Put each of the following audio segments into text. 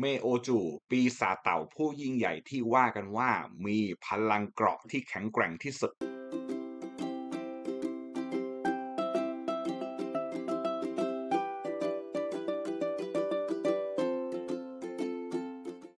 เมโอจู ปีศาจเต่าผู้ยิ่งใหญ่ที่ว่ากันว่ามีพลังเกราะที่แข็งแกร่งที่สุด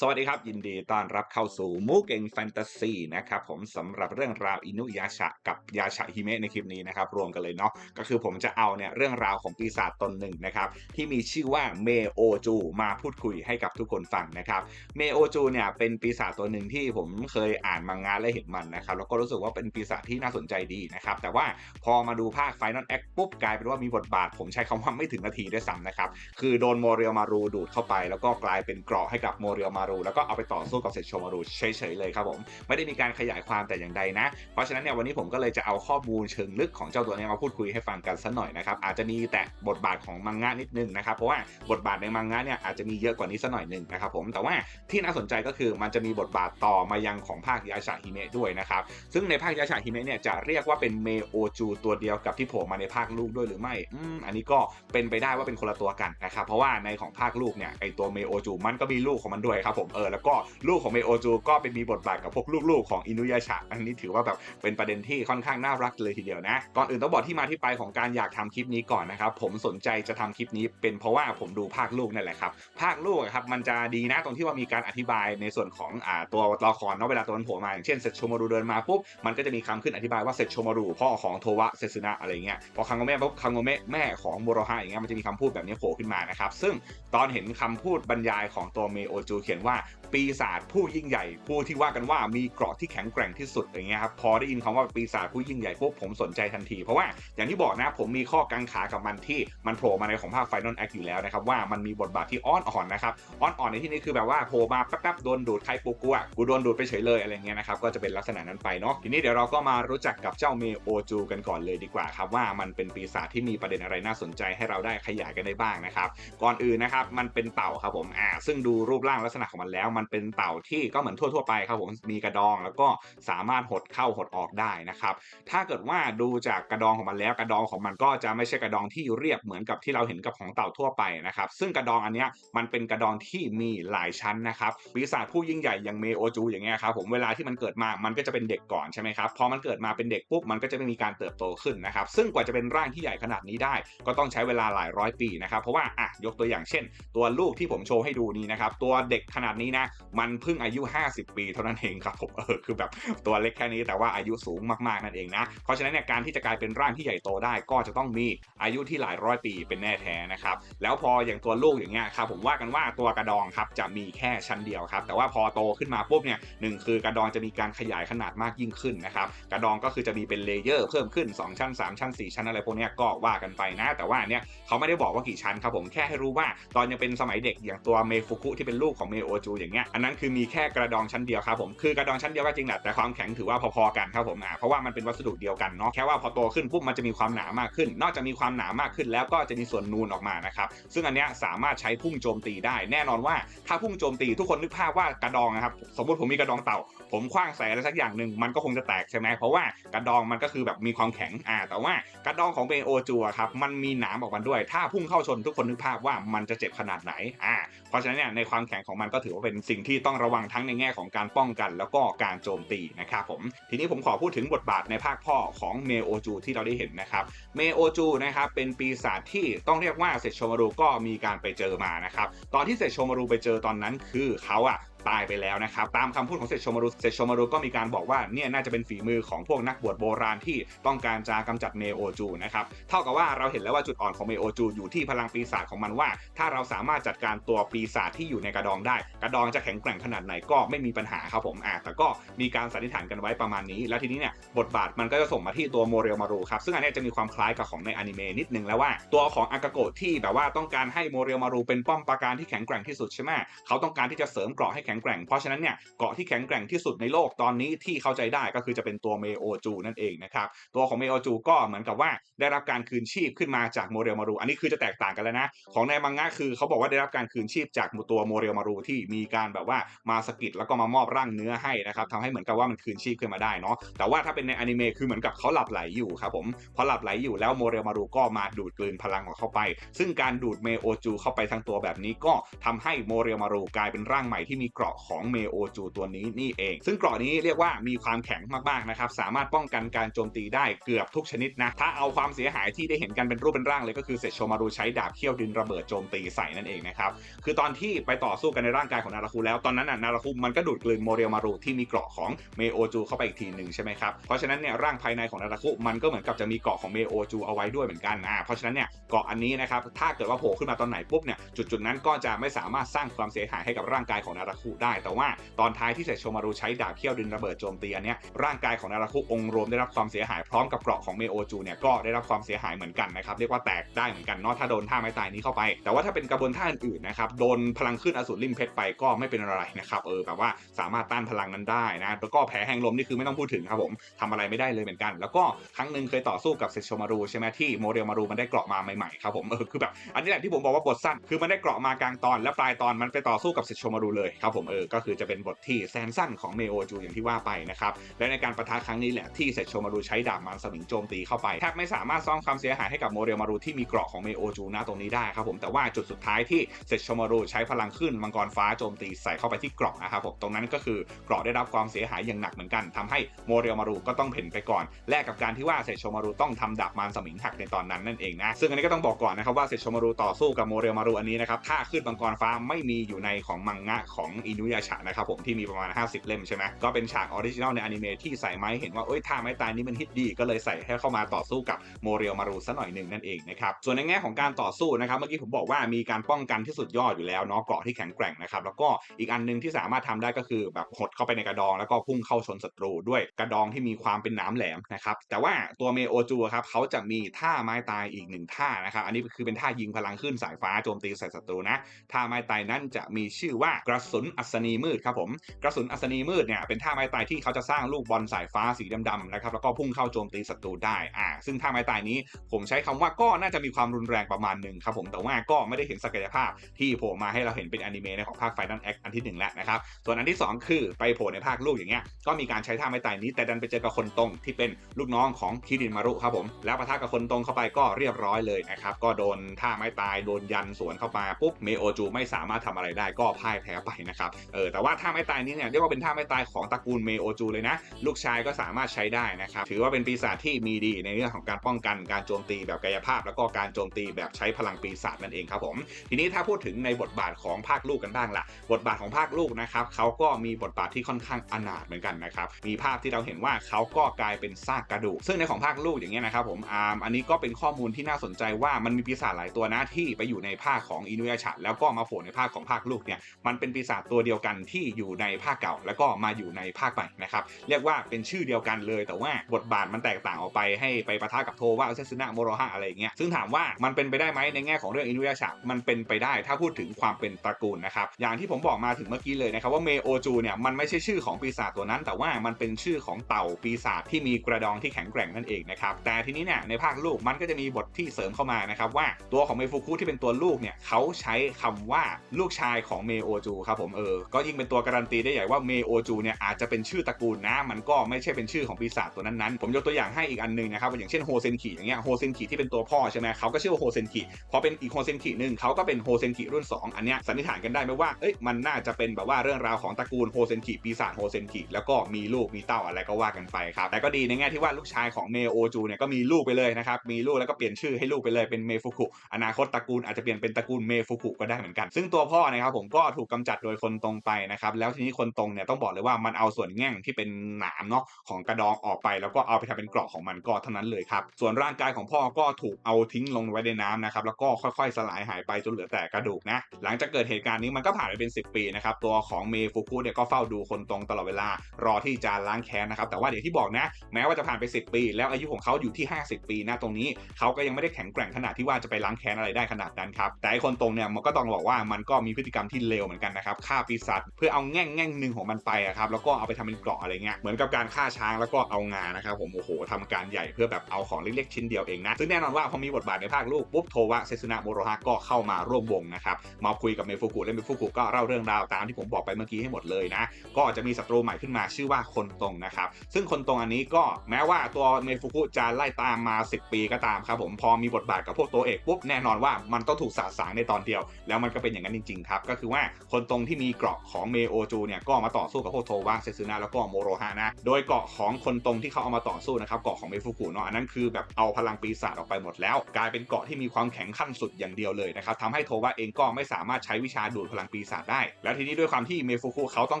สวัสดีครับ ยินดีต้อนรับเข้าสู่มูเก่งแฟนตาซีนะครับผมสำหรับเรื่องราวอินุยาชะกับยาชะฮิเมะในคลิปนี้นะครับรวมกันเลยเนาะก็คือผมจะเอาเนี่ยเรื่องราวของปีศาจตนหนึ่งนะครับที่มีชื่อว่าเมโอจูมาพูดคุยให้กับทุกคนฟังนะครับเมโอจูเนี่ยเป็นปีศาจตัวหนึ่งที่ผมเคยอ่านมังงะและเห็นมันนะครับแล้วก็รู้สึกว่าเป็นปีศาจที่น่าสนใจดีนะครับแต่ว่าพอมาดูภาคไฟนอลแอคปุ๊บกลายเป็นว่ามีบทบาท ผมใช้คำว่าไม่ถึงนาทีด้วยซ้ำนะครับคือโดนโมเรียลมารูดูดเข้าไป แล้วก็กลายเป็นเกราะให้กับโมเรียลมารูแล้วก็เอาไปต่อสู้กับเซโชมารูเฉยๆเลยครับผมไม่ได้มีการขยายความแต่อย่างใดนะ เพราะฉะนั้นเนี่ยวันนี้ผมก็เลยจะเอาข้อมูลเชิงลึกของเจ้าตัวนี้มาพูดคุยให้ฟังกันสักหน่อยนะครับอาจจะมีแต่บทบาทของมังงะนิดนึงนะครับเพราะว่าบทบาทในมังงะเนี่ยอาจจะมีเยอะกว่านี้สักหน่อยหนึ่งนะครับผมแต่ว่าที่น่าสนใจก็คือมันจะมีบทบาทต่อมายังของภาคยาชาฮิเมะด้วยนะครับซึ่งในภาคยาชาฮิเมะเนี่ยจะเรียกว่าเป็นเมโอจูตัวเดียวกับที่โผล่มาในภาคลูกด้วยหรือไม่อืมอันนี้ก็เป็นไปได้ว่าเป็นคนละตัวกันนะครับเพราะว่าในของภาคลูกเนี่ยไอตัวเมโอจูมันก็มีลูกของมันด้วยครับผมเออแล้วก็ลูกของเมโอจูก็เป็นมีบทบาทกับพวกลูกๆของอินุยาชะอันนี้ถือว่าแบบเป็นประเด็นที่ค่อนข้างน่ารักเลยทีเดียวนะก่อนอื่นต้องบอกที่มาที่ไปของการอยากทำคลิปนี้ก่อนนะครับผมสนใจจะทำคลิปนี้เป็นเพราะว่าผมดูภาคลูกนั่นแหละครับภาคลูกครับมันจะดีนะตรงที่ว่ามีการอธิบายในส่วนของอ่าตัวละครเนาะเวลาตัวมันโผล่มาอย่างเช่นเซตโชมารูเดินมาปุ๊บมันก็จะมีคำขึ้นอธิบายว่าเซตโชมารูพ่อของโทวะเซซึนะอะไรเงี้ยพอคังโงเมะปุ๊บคังโงเมะแม่ของโมโรฮะอย่างเงี้ยมันจะมีคำพูดแบบนี้โผล่ขึ้นมานะครับซึ่งตอนเห็นคำพูดบรรยายของตัวเมโอจูเขียนว่าปีศาจผู้ยิ่งใหญ่ ผู้ที่ว่ากันว่ามีเกราะที่แข็งแกร่งที่สุดอย่างเงี้ยครับพอได้ยินคำว่าปีศาจผู้ยิ่งใหญ่ปุ๊บผมสนใจทันที เพราะว่าอย่างที่บอกนะผมมีข้อกังขากับมันที่มันโผล่มาในของภาคไฟนอลแอคอยู่แล้วนะครับว่ามันมีบทบาทที่อ้อนอ่อนนะครับอ้อนอ่อนในที่นี้คือแบบว่าโผล่มาแป๊บๆโดนดูดใครปูกูอะกูโดนดูดไปเฉยเลยอะไรเงี้ยนะครับก็จะเป็นลักษณะนั้นไปเนาะทีนี้เดี๋ยวเราก็มารู้จักกับเจ้าเมโอจูกันก่อนเลยดีกว่าครับว่ามันเป็นปีศาจที่มีประเด็นอะไรน่าสนใจให้เราได้ขยายกันได้บ้างนะครับก่อนอื่นนะครับมันเป็นเต่าครับผมอ่าซึ่งดูรูปร่างลักษณะของมันแล้วมันเป็นเต่าที่ก็เหมือนทั่วๆไปครับผมมีกระดองแล้วก็สามารถหดเข้าหดออกได้นะครับ ถ้าเกิดว่าดูจากกระดองของมันแล้วกระดองของมันก็จะไม่ใช่กระดองที่เรียบเหมือนกับที่เราเห็นกับของเต่าทั่วไปนะครับ ซึ่งกระดองอันนี้มันเป็นกระดองที่มีหลายชั้นนะครับปีศาจผู้ยิ่งใหญ่อย่างเมโอจูอย่างเงี้ยครับผมเวลาที่มันเกิดมามันก็จะเป็นเด็กก่อนใช่ไหมครับพอมันเกิดมาเป็นเด็กปุ๊บมันก็จะไม่มีการเติบโตขึ้นนะครับ ซึ่งกว่าจะเป็นร่างที่ใหญ่ขนาดนี้ได้ ก็ต้องใช้เวลาหลายร้อยปีนะครับเพราะว่าอะยกตัวอย่างเช่น ตัวลูกที่ผมโชว์ให้ดูนี้นะครับตัวเด็กขนาดนี้นะมันเพิ่งอายุ 50 ปีเท่านั้นเองครับผมเออคือแบบตัวเล็กแค่นี้แต่ว่าอายุสูงมากๆนั่นเองนะ เพราะฉะนั้นเนี่ยการที่จะกลายเป็นร่างที่ใหญ่โตได้ก็จะต้องมีอายุที่หลายร้อยปีเป็นแน่แท้นะครับแล้วพออย่างตัวลูกอย่างเงี้ยครับผมว่ากันว่าตัวกระดองครับจะมีแค่ชั้นเดียวครับแต่ว่าพอโตขึ้นมาปุ๊บเนี่ยหนึ่งคือกระดองจะมีการขยายขนาดมากยิ่งขึ้นนะครับกระดองก็คือจะมีเป็นเลเยอร์เพิ่มขึ้น 2 ชั้น 3 ชั้น 4 ชั้นอะไรพวกเนี้ยก็ว่ากันไปนะ แต่ว่าเนี่ยเขาไม่ได้บอกว่ากี่ชั้นครับผมแค่ให้รู้ว่าตอนยังเป็นสมัยเด็กอย่างตัวเมฟุคุที่เป็นลูกของเมโอจูอย่างเงี้ยอันนั้นคือมีแค่กระดองชั้นเดียวครับผมคือกระดองชั้นเดียวก็จริงแหละแต่ความแข็งถือว่าพอๆกันครับผมอ่าเพราะว่ามันเป็นวัสดุเดียวกันเนาะแค่ว่าพอโตขึ้นปุ๊บมันจะมีความหนามากขึ้น นอกจากมีความหนามากขึ้นแล้วก็จะมีส่วนนูนออกมานะครับซึ่งอันเนี้ยสามารถใช้พุ่งโจมตีได้ แน่นอนว่าถ้าพุ่งโจมตีทุกคนนึกภาพว่ากระดองนะครับสมมติผมมีกระดองเต่า ผมคว้างใส่อะไรสักอย่างหนึ่งมันก็คงจะแตกใช่ไหมเพราะว่ากระดองมันก็คือแบบมีความแข็งอ่าแต่ว่ากระดองของเบโอจูอะครับมันมีหนามออกมาด้วย ถ้าพุ่งเข้าชนทุกคนนึกภาพว่ามันจะเจ็บขนาดไหนอ่าเพราะฉะนั้นเนี่ยในความแข็งของมันก็ถือว่าเป็นสิ่งที่ต้องระวังทั้งในแง่ของการป้องกัน แล้วก็การโจมตีนะครับผมทีนี้ผมขอพูดถึงบทบาทในภาคพ่อของเมโอจูที่เราได้เห็นนะครับเมโอจูนะครับเป็นปีศาจที่ต้องเรียกว่าเซโชมารุก็มีการไปเจอมานะครับตอนที่เซโชมารุไปเจอตอนนั้นคือเขาอะ ตายไปแล้วนะครับตามคำพูดของเซโชมารุเซโชมารุก็มีการบอกว่าเนี่ยน่าจะเป็นฝีมือของพวกนักบวชโบราณที่ต้องการจะกำจัดเมโอจูนะครับเท่ากับว่าเราเห็นแล้วว่าจุดอ่อนของเมโอจูอยู่ที่พลังปีศาจของมันว่า ถ้าเราสามารถจัดการตัวปีศาจที่อยู่ในกระดองได้ กระดองจะแข็งแกร่งขนาดไหนก็ไม่มีปัญหาครับผมอะแต่ก็มีการสันนิษฐานกันไว้ประมาณนี้ แล้วทีนี้เนี่ยบทบาทมันก็จะส่งมาที่ตัวโมเรลมารูครับซึ่งอันนี้จะมีความคล้ายกับของในอนิเมะนิดนึงแล้วว่าตัวของอากาโกะที่แบบว่าต้องการให้โมเรลมารูเป็นป้อมปราการที่แข็งแกร่งที่สุดใช่ไหมเขาต้องการที่จะเสริมเกราะให้แข็งงแกร่ง เพราะฉะนั้นเนี่ยเกาะที่แข็งแกร่งที่สุดในโลกตอนนี้ที่เข้าใจได้ก็คือจะเป็นตัวเมโอจูนั่นเองนะครับตัวของเมโอจูก็เหมือนกับว่าได้รับการคืนชีพขึ้นมาจากโมเรลมารูอันนี้คือจะแตกต่างกันแล้วนะของในมังงะคือเขาบอกว่าได้รับการคืนชีพจากตัวโมเรลมารูที่มีการแบบว่ามาสกิดแล้วก็มามอบร่างเนื้อให้นะครับทำให้เหมือนกับว่ามันคืนชีพขึ้นมาได้เนาะแต่ว่าถ้าเป็นในอนิเมะคือเหมือนกับเขาหลับไหลอยู่ครับผมพอหลับไหลอยู่แล้วโมเรลมารูก็มาดูดกลืนพลังของเขาไป ซึ่งการดูดเมโอจูเข้าไปทั้งตัวแบบนี้ก็ทำให้โมเรลมารูกลายเป็นร่างใหม่ที่มีเกราะของเมโอจูตัวนี้นี่เอง ซึ่งเกราะนี้เรียกว่ามีความแข็งมากๆนะครับสามารถป้องกันการโจมตีได้เกือบทุกชนิดนะถ้าเอาความเสียหายที่ได้เห็นกันเป็นรูปเป็นร่างเลยก็คือเซโชมารูใช้ดาบเขี้ยวดินระเบิดโจมตีใส่นั่นเองนะครับคือตอนที่ไปต่อสู้กันในร่างกายของนาราคูแล้วตอนนั้นน่ะนาราคูมันก็ดูดกลืนโมเรลมารูที่มีเกราะของเมโอจูเข้าไปอีกทีหนึ่งใช่ไหมครับเพราะฉะนั้นเนี่ยร่างภายในของนาราคุมันก็เหมือนกับจะมีเกราะของเมโอจูเอาไว้ด้วยเหมือนกันนะเพราะฉะนั้นเนี่ยเกราะอันนี้นะครับถ้าเกิดว่าโผล่ขึ้นมาตอนไหนปุ๊บเนี่ยจุดจุดๆนั้นก็จะไม่สามารถสร้างความเสียหายให้กับร่างกายของนาราคุได้ แต่ว่าตอนท้ายที่เซโชมารูใช้ดาบเขี้ยวดินระเบิดโจมตีอันเนี้ยร่างกายของนาราคุองรวมได้รับความเสียหายพร้อมกับเกราะของเมโอจูเนี่ยก็ได้รับความเสียหายเหมือนกันนะครับเรียกว่าแตกได้เหมือนกันเนาะถ้าโดนท่าไม้ตายนี้เข้าไป แต่ว่าถ้าเป็นกระบวนท่าอื่นๆนะครับโดนพลังขึ้นอสูรลิมเพชรไปก็ไม่เป็นอะไรนะครับเออแบบว่าสามารถต้านพลังนั้นได้นะแล้วก็แผลแห่งลมนี่คือไม่ต้องพูดถึงครับผมทำอะไรไม่ได้เลยเหมือนกัน แล้วก็ครั้งหนึ่งเคยต่อสู้กับเซโชมารูใช่ไหมที่โมเรลมารูมันได้เกราะมาใหม่ๆครับผมเออคือแบบอันนี้แหละที่ผมบอกว่าบทสั้นคือมันได้เกราะมากลางตอน และปลายตอนมันไปต่อสู้กับเซโชมารูเลยครับผมเออก็คือจะเป็นบทที่แสนสั้นของเมโอจูอย่างที่ว่าไปนะครับและในการประทะครั้งนี้แหละที่เซโชมารูใช้ดาบมันสมิงโจมตีเข้าไปแทบไม่สามารถสร้างความเสียหายให้กับโมเรลมารูที่มีเกราะของเมโอจูนะตรงนี้ได้ครับผมแต่ว่าจุดสุดท้ายที่เซโชมารูใช้พลังขึ้นมังกรฟ้าโจมตีใส่เข้าไปที่เกราะนะครับผมตรงนั้นก็คือเกราะได้รับความเสียหายอย่างหนักเหมือนกันทำให้โมเรลมารูก็ต้องเพ่นไปก่อนแลกกับการที่ว่าเซโชมารูต้องทำดาบมันสมิงหักในตอนนั้นนั่นเองนะซึ่งอันนี้ก็ต้องบอกก่อนนะครับว่าเซโชมารูต่อสู้กับโมเรลมารูอันนี้นะครับถ้าขึ้นมังกรฟ้าไม่มีอยู่ในของมังงะของอินุยาชะนะครับผมที่มีประมาณ 50 เล่มใช่ไหมก็เป็นฉากออริจินอลในอนิเมะที่ใส่ไม้เห็นว่าเอ้ยท่าไม้ตายนี้มันฮิตดีก็เลยใส่ให้เข้ามาต่อสู้กับโมเรลมารูซะหน่อยหนึ่งนั่นเองนะครับส่วนในแง่ของการต่อสู้นะครับเมื่อกี้ผมบอกว่ามีการป้องกันที่สุดยอดอยู่แล้วเนาะเกาะที่แข็งแกร่งนะครับแล้วก็อีกอันหนึงที่สามารถทำได้ก็คือแบบหดเข้าไปในกระดอง แล้วก็พุ่งเข้าชนศัตรูด้วยกระดองที่มีความเป็นน้ำแหลมนะครับแต่ว่าตัวเมโอจูครับเขาจะมีท่าไม้ตายอีกหนึ่งท่านะครับอันนี้คือเป็นท่ายิงพลังขึ้นสายฟ้าโจมตีใส่ศัตรูนะท่าไม้ตายนั้นจะมีชื่อว่ากระสุนอัศนีมืดครับผมกระสุนอัศนีมืดเนี่ยเป็นท่าไม้ตายที่เขาจะสร้างลูกบอลสายฟ้าสีดำๆนะครับแล้วก็พุ่งเข้าโจมตีศัตรูได้อ่าซึ่งท่าไม้ตายนี้ผมใช้คำว่าก็น่าจะมีความรุนแรงประมาณหนึ่งครับผมแต่ว่าก็ไม่ได้เห็นศักยภาพที่โผล่มาให้เราเห็นเป็นอนิเมะในของภาคไฟนั่นแอคอันที่หนึ่งแล้วนะครับส่วนอันที่ 2 คือไปโผล่ในภาคลูกอย่างเงี้ยก็มีการใช้ท่าไม้ตายนี้ แต่ดันไปเจอกับคนตรงที่เป็นลูกน้องของคิรินมารุครับผมแล้วปะทะกับคนตรงเข้าไปก็เรียบร้อยเลยนะครับก็โดนท่าไม้ตายโดนยันสวนเข้ามาปุ๊บเมโอจูไม่สามารถทำอะไรได้ก็พ่ายแพ้ไปนะครับเออแต่ว่าท่าไม้ตายนี้เนี่ยเรียกว่าเป็นท่าไม้ตายของตระกูลเมโอจูเลยนะ ลูกชายก็สามารถใช้ได้นะครับถือว่าเป็นปีศาจที่มีดีในเรื่องของการป้องกันการโจมตีแบบกายภาพ แล้วก็การโจมตีแบบใช้พลังปีศาจนั่นเองครับผมทีนี้ถ้าพูดถึงในบทบาทของภาคลูกกันบ้างล่ะ บทบาทของภาคลูกนะครับเขาก็มีบทบาทที่ค่อนข้างอนาถเหมือนกันนะครับมีภาพที่เราเห็นว่าเขาก็กลายเป็นซากกระดูก ซึ่งในของภาคลูกอย่างเงี้ยนะครับผมอาร์มอันนี้ก็เป็นข้อมูลที่น่าสนใจว่ามันมีปีศาจหลายตัวนะที่ไปอยู่ในภาคของอินุยาชะแล้วก็มาโผล่ในภาคของภาคลูกเนี่ยมันเป็นปีศาจตัวัวเดียวกันที่อยู่ในภาคเก่า แล้วก็มาอยู่ในภาคใหม่นะครับเรียกว่าเป็นชื่อเดียวกันเลย แต่ว่าบทบาทมันแตกต่างออกไปให้ไปปะทะกับโทว่าเซซึนะโมโรฮะอะไรอย่างเงี้ยซึ่งถามว่ามันเป็นไปได้ไหมในแง่ของเรื่องอินุยาชะมันเป็นไปได้ถ้าพูดถึงความเป็นตระกูลนะครับอย่างที่ผมบอกมาถึงเมื่อกี้เลยนะครับว่าเมโอจูเนี่ยมันไม่ใช่ชื่อของปีศาจตัวนั้น แต่ว่ามันเป็นชื่อของเต่าปีศาจที่มีกระดองที่แข็งแกร่งนั่นเองนะครับแต่ทีนี้เนี่ยในภาคลูกมันก็จะมีบทที่เสริมเข้ามานะครับว่าตัวของเมฟุคุที่เป็นตัวลูกเนี่ยเขาใช้คำว่าลูกชายของเมโอจูครับผมเออก็ยิ่งเป็นตัวการันตีได้ใหญ่ว่าเมโอจูเนี่ยอาจจะเป็นชื่อตระกูลนะ มันก็ไม่ใช่เป็นชื่อของปีศาจตัวนั้นๆ ผมยกตัวอย่างให้อีกอันหนึงนะครับอย่างเช่นโฮเซนคิอย่างเงี้ยโฮเซนคิที่เป็นตัวพ่อใช่ไหมเขาก็ชื่อว่าโฮเซนคิพอเป็นอีกโฮเซนคิหนึ่งเขาก็เป็นโฮเซนคิรุ่น 2 อันเนี้ยสันนิษฐานกันได้ไหมว่าเอ้ยมันน่าจะเป็นแบบว่าเรื่องราวของตระกูลโฮเซนคิปีศาจโฮเซนคิแล้วก็มีลูกมีเต้าอะไรก็ว่ากันไปครับแต่ก็ดีในแง่ที่ว่าลูกชายของเมโอจูเนี่ยก็มีลูกไปเลยนะครับมีลูกแล้วก็เปลี่ยนชื่อให้ลูกไปเลยเป็นเมฟุกุอนาคตตระกูลอาจจะเปลี่ยนเป็นตระกูลเมฟุกุก็ได้เหมือนกัน ซึ่งตัวพ่อนะครับผมก็ถูกกำจัดโดยคนตรงไปนะครับ แล้วทีนี้คนตรงเนี่ยต้องบอกเลยว่ามันเอาส่วนแง่งที่เป็นหนามเนาะของกระดองออกไป แล้วก็เอาไปทำเป็นเกราะของมันก็เท่านั้นเลยครับ ส่วนร่างกายของพ่อก็ถูกเอาทิ้งลงไว้ในน้ำนะครับ แล้วก็ค่อยๆ สลายหายไปจนเหลือแต่กระดูกนะ หลังจากเกิดเหตุการณ์นี้มันก็ผ่านไปเป็น 10 ปีนะครับ ตัวของเมฟุกุเนี่ยก็เฝ้าดูคนตรงตลอดเวลา รอที่จะล้างแค้นนะครับ แต่ว่าอย่างที่บอกนะ แม้ว่าจะผ่านไป 10 ปี แล้วอายุของเขาอยู่ที่ 50 ปีนะตรงนี้เขาก็ยังไม่ได้แข็งแกร่งขนาดที่ว่าจะไปล้างแค้นอะไรได้ขนาดนั้นครับแต่ไอคนตรงเนี่ยมันก็ต้องบอกว่ามันก็มีพฤติกรรมที่เลวเหมือนกันนะครับฆ่าาปีศาจเพื่อเอาแง่งแง่งหนึ่งของมันไปอะครับแล้วก็เอาไปทำเป็นเกราะอะไรเงี้ยเหมือนกับการฆ่าช้างแล้วก็เอางานะครับผมโอ้โหทำการใหญ่เพื่อแบบเอาของเล็กๆชิ้นเดียวเองนะซึ่งแน่นอนว่าพอมีบทบาทในภาคลูกปุ๊บโทวะเซซุนะโมโรฮะก็เข้ามาร่วมวงนะครับมาคุยกับเมฟุกุและเมฟุกุก็เล่าเรื่องราวตามที่ผมบอกไปเมื่อกี้ให้หมดเลยนะก็จะมีศัตรูใหม่ขึ้นมาชื่อว่าคนตรงนะครับซึ่งคนตรงอันนี้ก็แม้ว่าตัวเมฟุกุจะไล่ตามมา 10 ปีก็ตามครับผมพอมีบทบาทกับพวกตัวเอกปุ๊บแน่นอนว่ามันต้องถูกสาสางในตอนเดียว แล้วมันก็เป็นอย่างนั้นจริงๆครับก็คือว่าคนตรงที่มีเกราะของเมโอจูเนี่ยก็มาต่อสู้กับพวกโทวะเซซึนะแล้วก็โมโรฮานะโดยเกราะของคนตรงที่เขาเอามาต่อสู้นะครับเกราะของเมฟุกุเนาะอันนั้นคือแบบเอาพลังปีศาจออกไปหมดแล้ว กลายเป็นเกราะที่มีความแข็งขั้นสุดอย่างเดียวเลยนะครับทำให้โทวะเองก็ไม่สามารถใช้วิชาดูดพลังปีศาจได้ แล้วทีนี้ด้วยความที่เมฟุกุเขาต้อ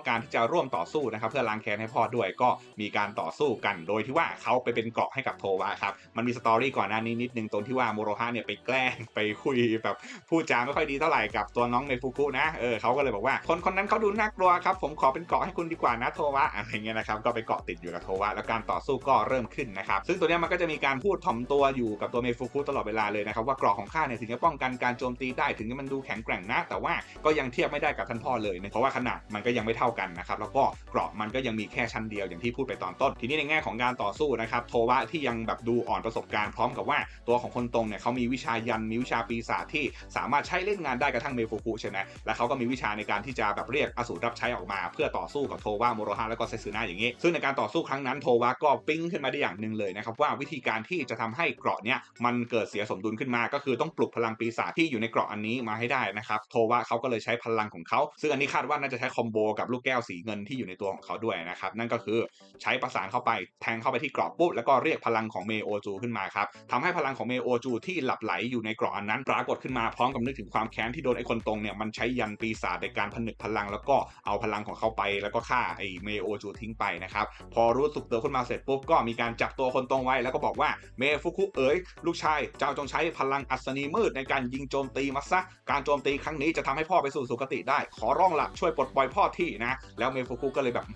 งการที่จะร่วมต่อสู้นะครับเพื่อล้างแค้นให้พ่อด้วยก็มีการต่อสู้กัน โดยที่ว่าเขาไปเป็นเกราะให้กับโทวะครับมันมีสตอรี่ก่อนหน้านี้นิดนึงตรงที่ว่าโมโรฮะเนี่ยไปแกล้งไปคุยแบบพูดจาไม่ค่อยดีเท่าไหร่กับตัวน้องเมฟุกุนะเออเขาก็เลยบอกว่าคนคนนั้นเขาดูน่ากลัวครับ ผมขอเป็นเกราะให้คุณดีกว่านะโทวะอะไรเงี้ยนะครับก็ไปเกาะติดอยู่กับโทวะแล้วการต่อสู้ก็เริ่มขึ้นนะครับซึ่งตัวเนี้ยมันก็จะมีการพูดถ่อมตัวอยู่กับตัวเมฟุกุตลอดเวลาเลยนะครับว่าเกราะของข้าเนี่ยถึงจะป้องกันการโจมตีได้ถึงจะมันดูแข็งแกร่งนะ แต่ว่าก็ยังเทียบไม่ได้กับท่านพ่อเลยนะเพราะว่าขนาดมันก็ยังไม่เท่ากันนะครับแล้วก็เกราะมันก็ยังมีแค่ชั้นเดียวอย่างที่พูดไปตอนต้น ทีนี้ในแง่ของการต่อสู้นะครับโทวะที่ยังแบบดูอ่อนประสบการณ์พร้อมกับว่าตัวของคนตรงเนี่ยเขามีวิชายันมีวิชาปีศาจที่สามารถใช้เล่นงานได้กระทั่งเมฟุกุใช่ไหมและเขาก็มีวิชาในการที่จะแบบเรียกอสูรรับใช้ออกมา เพื่อต่อสู้กับโทวะโมโรฮะแล้วก็เซซึนะอย่างนี้ ซึ่งในการต่อสู้ครั้งนั้นโทวะก็ปิ้งขึ้นมาได้อย่างหนึ่งเลยนะครับว่าวิธีการที่จะทำให้เกราะเนี้ยมันเกิดเสียสมดุลขึ้นมา ก็คือต้องปลุกพลังปีศาจที่อยู่ในเกราะอันนี้มาให้ได้นะครับโทวะเขาก็เลยใช้พลังของเขา ซึ่งอันนี้คาดว่าน่าจะใช้คอมโบกับลูกแก้วสีเงินที่อยู่ในตัวของเขาด้วยนะครับนั่นก็คือใช้ประสานเข้าไปแทงเข้าไปที่เกราะปุ๊บแล้วก็เรียกพลังของเมโอจูขึ้นมาครับทำให้พลังของเมโอจูที่หลับไหลอยู่ในเกราะอันนั้นปรากฏขึ้นมาพร้อมกับนึกถึงความแค้นที่โดนไอ้คนตรงเนี่ยมันใช้ยันปีศาจในการผนึกพลังแล้วก็เอาพลังของเขาไป แล้วก็ฆ่าไอ้เมโอจูทิ้งไปนะครับพอรู้สึกตัวขึ้นมาเสร็จปุ๊บก็มีการจับตัวคนตรงไว้ แล้วก็บอกว่าเมฟุคุเอ๋ยลูกชายเจ้าจงใช้พลังอัศนีมืดในการยิงโจมตีมาซะการโจมตีครั้งนี้จะทำให้พ่อไปสู่สุคติได้ ขอร้องละช่วยปลดปล่อยพ่อที่นะแล้วเมฟุคุก็เลยแบบ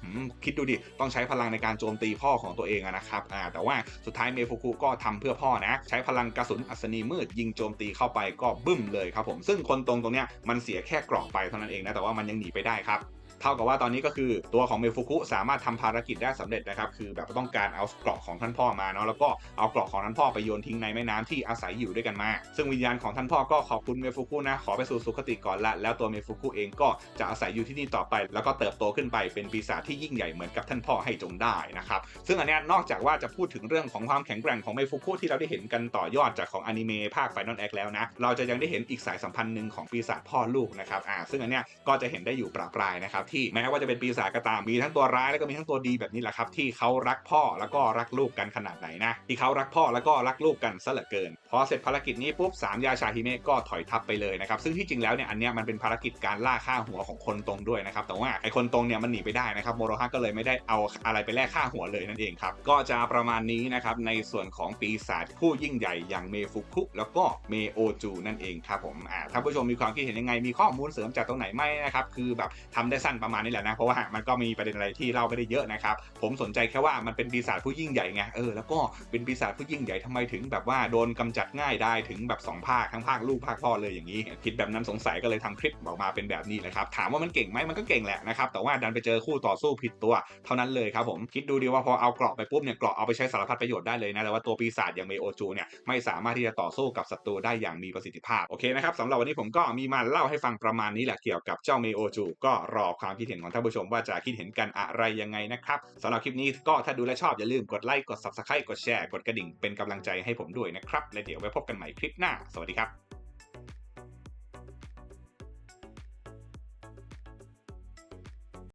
คิดดูดิต้องใช้พลังในการโจมตีพ่อของตัวเองนะครับแต่ว่าสุดท้ายเมฟุคุก็ทำเพื่อพ่อนะ ใช้พลังกระสุนอัศนีมืดยิงโจมตีเข้าไปก็บึ้มเลยครับผมซึ่งคนตรงตรงเนี้ยมันเสียแค่กรอกไปเท่านั้นเองนะแต่ว่ามันยังหนีไปได้ครับ เท่ากับว่าตอนนี้ก็คือตัวของเมฟุกุสามารถทำภารกิจได้สำเร็จนะครับ คือแบบต้องการเอาเกราะของท่านพ่อมาเนาะแล้วก็เอาเกราะของท่านพ่อไปโยนทิ้งในแม่น้ำที่อาศัยอยู่ด้วยกันมา ซึ่งวิญญาณของท่านพ่อก็ขอบคุณเมฟุกุนะขอไปสู่สุคติก่อนละแล้วตัวเมฟุกุเองก็จะอาศัยอยู่ที่นี่ต่อไป แล้วก็เติบโตขึ้นไปเป็นปีศาจที่ยิ่งใหญ่เหมือนกับท่านพ่อให้จงได้นะครับซึ่งอันนี้นอกจากว่าจะพูดถึงเรื่องของความแข็งแกร่งของเมฟุกุที่เราได้เห็นกันต่อยอดจากของอนิเมะภาคไฟนอลแอคแล้วนะเราจะยังได้เห็นอีกสายสัมพันธ์หนึ่งของปีศาจพ่อลูกนะครับอ่าซึ่งอันเนี้ยก็จะเห็นได้อยู่ปราปรายนะครับที่แม้ว่าจะเป็นปีศาจก็ตามมีทั้งตัวร้ายแล้วก็มีทั้งตัวดีแบบนี้แหละครับที่เขารักพ่อแล้วก็รักลูกกันขนาดไหนนะที่เขารักพ่อแล้วก็รักลูกกันซะเหลือเกิน พอเสร็จภารกิจนี้ปุ๊บสามยาชาฮิเมะก็ถอยทัพไปเลยนะครับซึ่งที่จริงแล้วเนี่ยอันเนี้ยมันเป็นภารกิจการล่าฆ่าหัวของคนตรงด้วยนะครับแต่ว่าไอคนตรงเนี่ยมันหนีไปได้นะครับโมโรฮะก็เลยไม่ได้เอาอะไรไปแลกฆ่าหัวเลยนั่นเองครับก็จะประมาณนี้นะครับในส่วนของปีศาจผู้ยิ่งใหญ่อย่างเมฟุคุแล้วก็เมโอจูนั่นเองครับผมอ่าถ้าผู้ชมมีความคิดเห็นยังไงมีข้อมูลเสริมจากตรงไหนไหมนะครับคือแบบทำได้สั้นประมาณนี้แหละนะเพราะว่ามันก็มีประเด็นอะไรที่เล่าไม่ได้เยอะนะครับผมสนใจแค่ว่ามันเป็นปีศาจผู้ยิ่งใหญ่ไงเออแล้วก็เป็นปีศาจผู้ยิ่งใหญ่ทำไมถึงแบบว่าโดนกำจัดง่ายได้ถึงแบบ 2 ภาคทั้งภาคลูกภาคพ่อเลยอย่างนี้ คิดแบบนั้นสงสัยก็เลยทำคลิปออกมาเป็นแบบนี้แหละครับถามว่ามันเก่งไหมมันก็เก่งแหละนะครับแต่ว่าดันไปเจอคู่ต่อสู้ผิดตัว เท่านั้นเลยครับผมคิดดูดีว่าพอเอาเกราะไปปุ๊บเนี่ยเกราะเอาไปใช้สารพัดประโยชน์ได้เลยนะแต่ว่าตัวปีศาจอย่างเมโอจูเนี่ยไม่สามารถที่จะต่อสู้กับศัตรูได้อย่างมีประสิทธิภาพโอเคนะครับสำหรับวันนี้ผมก็มีมาเล่าให้ฟังประมาณนี้แหละเกี่ยวกับเจ้าเมโอจูก็รอความคิดเห็นของท่านผู้ชมว่าจะคิดเห็นกันอะไรยังไงนะครับสำหรับคลิปนี้ก็ถ้าดูและชอบอย่าลืมกดไลค์กด Subscribe กดแชร์กดกระดิ่งเป็นกำลังใจให้ผมด้วยนะครับและดี๋ยวไว้พบกันใหม่คลิปหน้า สวัสดีครับ